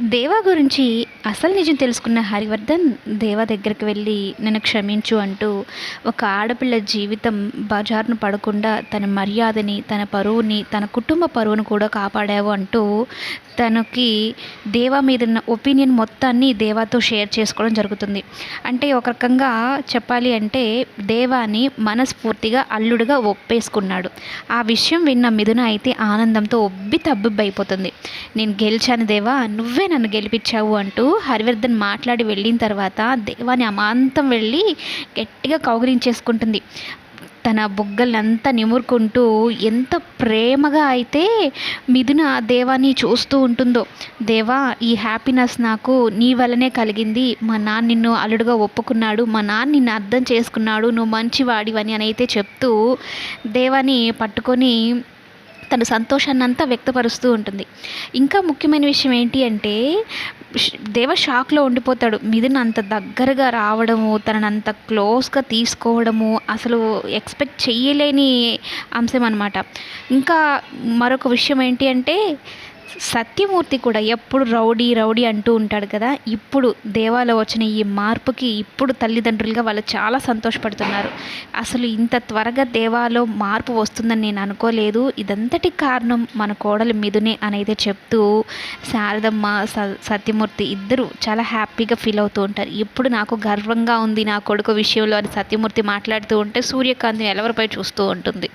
దేవా గురించి అసలు నిజం తెలుసుకున్న హరివర్ధన్ దేవా దగ్గరికి వెళ్ళి నన్ను క్షమించు అంటూ ఒక ఆడపిల్ల జీవితం బజారును పడకుండా తన మర్యాదని తన పరువుని తన కుటుంబ పరువును కూడా కాపాడావు అంటూ తనకి దేవా మీద ఉన్న ఒపీనియన్ మొత్తాన్ని దేవాతో షేర్ చేసుకోవడం జరుగుతుంది. అంటే ఒక రకంగా చెప్పాలి అంటే దేవాని మనస్ఫూర్తిగా అల్లుడుగా ఒప్పేసుకున్నాడు. ఆ విషయం విన్న మిథున అయితే ఆనందంతో ఒబ్బి తబ్బిబ్బైపోతుంది. నేను గెలిచాను దేవా నువ్వే నన్ను గెలిపించావు అంటూ హరివర్ధన్ మాట్లాడి వెళ్ళిన తర్వాత దేవాని అమాంతం వెళ్ళి గట్టిగా కౌగిలించేసుకుంటుంది. తన బుగ్గలంతా నిమురుకుంటూ ఎంత ప్రేమగా అయితే మిథున దేవాన్ని చూస్తూ ఉంటుందో. దేవా ఈ హ్యాపీనెస్ నాకు నీ వల్లనే కలిగింది. మా నాన్న నిన్ను అల్లుడుగా ఒప్పుకున్నాడు. మా నాన్న నిన్ను అర్థం చేసుకున్నాడు. నువ్వు మంచివాడివని అని అయితే చెప్తూ దేవాని పట్టుకొని తన సంతోషాన్ని అంతా వ్యక్తపరుస్తూ ఉంటుంది. ఇంకా ముఖ్యమైన విషయం ఏంటి అంటే దేవ షాక్లో ఉండిపోతాడు. మిథున్ అంత దగ్గరగా రావడము తనని అంత క్లోజ్గా తీసుకోవడము అసలు ఎక్స్పెక్ట్ చేయలేని అంశం అనమాట ఇంకా మరొక విషయం ఏంటి అంటే సత్యమూర్తి కూడా ఎప్పుడు రౌడీ రౌడీ అంటూ ఉంటాడు కదా ఇప్పుడు దేవాలో వచ్చిన ఈ మార్పుకి ఇప్పుడు తల్లిదండ్రులుగా వాళ్ళు చాలా సంతోషపడుతున్నారు. అసలు ఇంత త్వరగా దేవాలో మార్పు వస్తుందని నేను అనుకోలేదు. ఇదంతటి కారణం మన కోడలు మిథునే అనేది చెప్తూ శారదమ్మ స సత్యమూర్తి ఇద్దరు చాలా హ్యాపీగా ఫీల్ అవుతూ ఉంటారు. ఇప్పుడు నాకు గర్వంగా ఉంది నా కొడుకు విషయంలో అని సత్యమూర్తి మాట్లాడుతూ ఉంటే సూర్యకాంతి ఎలవరిపై చూస్తూ ఉంటుంది?